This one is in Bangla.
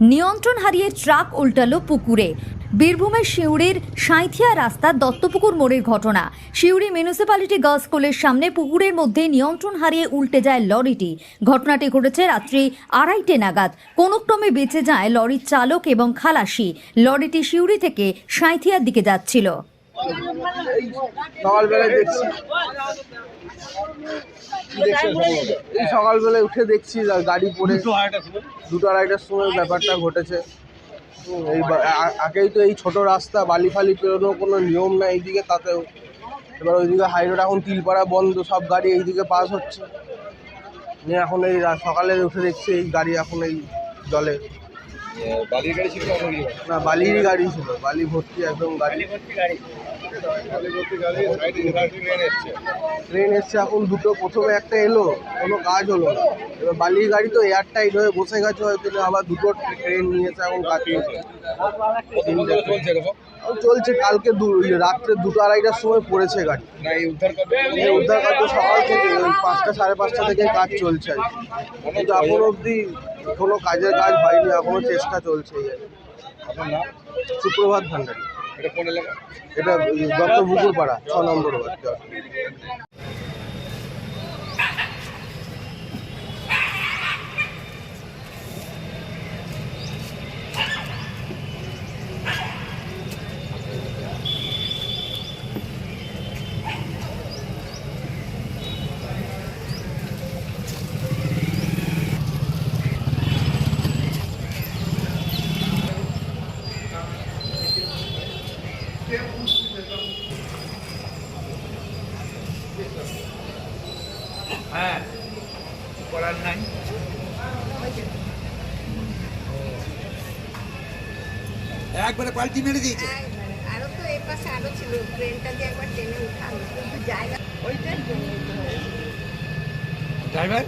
নিয়ন্ত্রণ হারিয়ে ট্রাক উল্টালো পুকুরে। বীরভূমের শিউড়ির সাঁথিয়া রাস্তা দত্তপুকুর মোড়ের ঘটনা। শিউড়ি মিউনিসিপ্যালিটি গার্লস স্কুলের সামনে পুকুরের মধ্যে নিয়ন্ত্রণ হারিয়ে উল্টে যায় লরিটি। ঘটনাটি ঘটেছে রাত্রি আড়াইটে নাগাদ। কোনো ক্রমে বেঁচে যায় লরির চালক এবং খালাসি। লরিটি শিউড়ি থেকে সাঁথিয়ার দিকে যাচ্ছিল। সকালবেলায় দেখছি। এই সকালবেলায় উঠে দেখছি গাড়ি পড়ে। দুটো আড়াইটার সময়? ব্যাপারটা ঘটেছে। এই আগেই তো এই ছোট রাস্তা বালি ফালি পেরোনো কোনো নিয়ম না এইদিকে তাতেও। এবার ওইদিকে হাই রোড এখন তিলপাড়া বন্ধ সব গাড়ি এইদিকে পাস হচ্ছে। নিয়ে এখন এই সকালে উঠে দেখছি এই গাড়ি এখন এই জলে। বালির গাড়ি ছিল না বালির বালিরই গাড়ি ছিল বালি ভর্তি একদম গাড়ি। ভর্তি গাড়ি ট্রেন এসছে এখন দুটো প্রথমে একটা এলো কোনো কাজ হলো না। এবার বালির গাড়ি তো এয়ার টাইট হয়ে বসে গেছে হয়তো আবার দুটো ট্রেন নিয়েছে এখন কাজ চলছে কালকে রাত্রে দুটো আড়াইটার সময় পড়েছে গাড়ি। এই উদ্ধার কাজ তো সকাল থেকে ওই পাঁচটা সাড়ে পাঁচটা থেকে কাজ চলছে আর কি। কিন্তু এখন অবধি কোনো কাজের কাজ হয়নি এখনও চেষ্টা চলছে সুপ্রভাত ভান্ডারী। এটা কোন এলাকা? এটা দত্ত পুকুর পাড়া ছ নম্বর ওয়ার্ড হ্যাঁ। করার নাই। একবারে পাল্টি মেরে দিয়েছে। আরও তো পাশে আরও ছিল ট্রেনটা দিয়ে একবার ট্রেনে কিন্তু জায়গা ওইটার জন্য ড্রাইভার?